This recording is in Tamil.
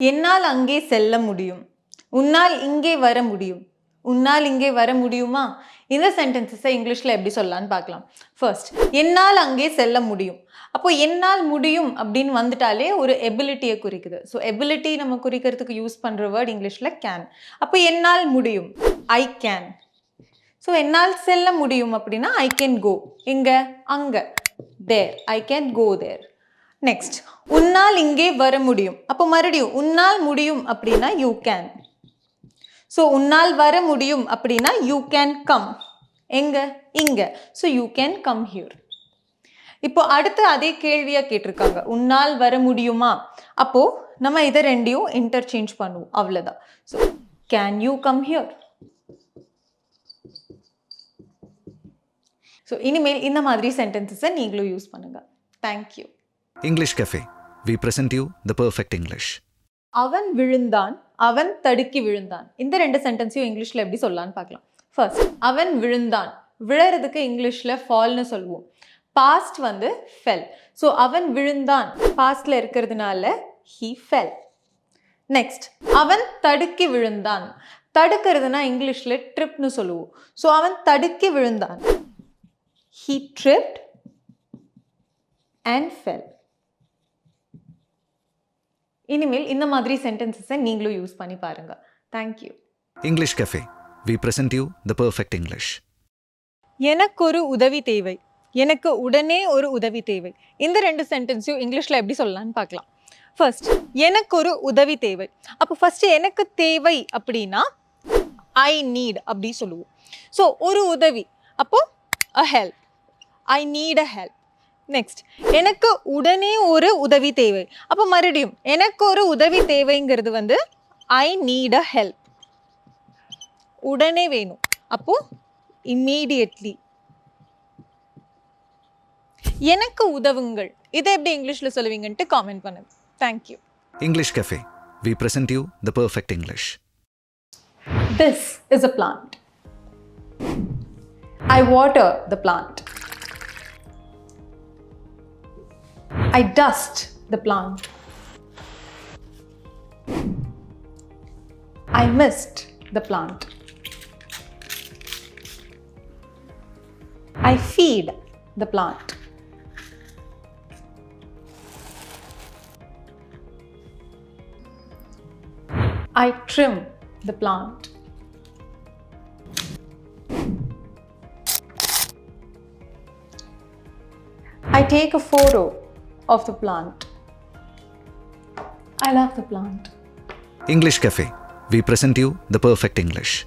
என்னால் அங்கே செல்ல முடியும். உன்னால் இங்கே வர முடியும். உன்னால் இங்கே வர முடியுமா? இந்த சென்டென்சஸை இங்கிலீஷில் எப்படி சொல்லலான்னு பார்க்கலாம். ஃபர்ஸ்ட் என்னால் அங்கே செல்ல முடியும். அப்போ என்னால் முடியும் அப்படின்னு வந்துட்டாலே ஒரு எபிலிட்டியை குறிக்குது. ஸோ எபிலிட்டி நம்ம குறிக்கிறதுக்கு யூஸ் பண்ணுற வேர்ட் இங்கிலீஷில் கேன் அப்போ என்னால் முடியும். ஐ கேன் ஸோ என்னால் செல்ல முடியும் அப்படின்னா ஐ கேன் கோ எங்கே? அங்கே. தேர் I can go there next உன்னால் இங்கே வர முடியும். அப்போ மறுபடியும் உன்னால் முடியும் அப்படின்னா யூ கேன் ஸோ உன்னால் வர முடியும் அப்படின்னா யூ கேன் கம் எங்க? இங்க. So you can come here இப்போ அடுத்து அதே கேள்வியாக கேட்டிருக்காங்க. உன்னால் வர முடியுமா? அப்போ நம்ம இதை ரெண்டையும் இன்டர்சேஞ்ச் பண்ணுவோம். அவ்வளோதான் so can you come here so இனிமேல் இந்த மாதிரி சென்டென்சஸை நீங்களும் யூஸ் பண்ணுங்க. Thank you English Cafe we present you the perfect English அவன் விழுந்தான் அவன் தடுக்கி விழுந்தான். இந்த ரெண்டு சென்டென்ஸையும் இங்கிலீஷில் எப்படி சொல்லலான்னு பார்க்கலாம். ஃபர்ஸ்ட் அவன் விழுந்தான். விழறதுக்கு இங்கிலீஷில் ஃபால்னு சொல்லுவோம். பாஸ்ட் வந்து ஃபெல் ஸோ அவன் விழுந்தான். பாஸ்டில் இருக்கிறதுனால ஹீ ஃபெல் நெக்ஸ்ட் அவன் தடுக்கி விழுந்தான். தடுக்கிறதுனா இங்கிலீஷில் ட்ரிப்னு சொல்லுவோம். ஸோ அவன் தடுக்கி விழுந்தான். ஹீ ட்ரிப்ட் அண்ட் ஃபெல் இனிமேல் இந்த மாதிரி சென்டென்சஸை நீங்களும் யூஸ் பண்ணி பாருங்க. Thank you English Cafe. We present you the perfect English. எனக்கு ஒரு உதவி தேவை. எனக்கு உடனே ஒரு உதவி தேவை. இந்த ரெண்டு சென்டென்ஸையும் இங்கிலீஷில் எப்படி சொல்லலாம்னு பார்க்கலாம். ஃபர்ஸ்ட் எனக்கு ஒரு உதவி தேவை. அப்போ ஃபர்ஸ்ட் எனக்கு தேவை அப்படின்னா ஐ நீட் அப்படி சொல்லுவோம். ஸோ ஒரு உதவி. அப்போ a help I need a help next எனக்கு உடனே ஒரு உதவி தேவை அப்போ மறுபடியும் எனக்கு ஒரு உதவி தேவைங்கிறது வந்து ஐ நீட் அ ஹெல்ப் உடனே வேணும் அப்போ இம்மீடியட்லி எனக்கு உதவுங்கள் இதை எப்படி இங்கிலீஷில் சொல்லுவீங்கன்ட்டு காமெண்ட் பண்ணுங்க thank you English Cafe. We present you the perfect English. This is a plant. I water the plant. I dust the plant. I mist the plant. I feed the plant. I trim the plant. I take a photo of the plant. I love the plant. English Cafe. We present you the perfect English.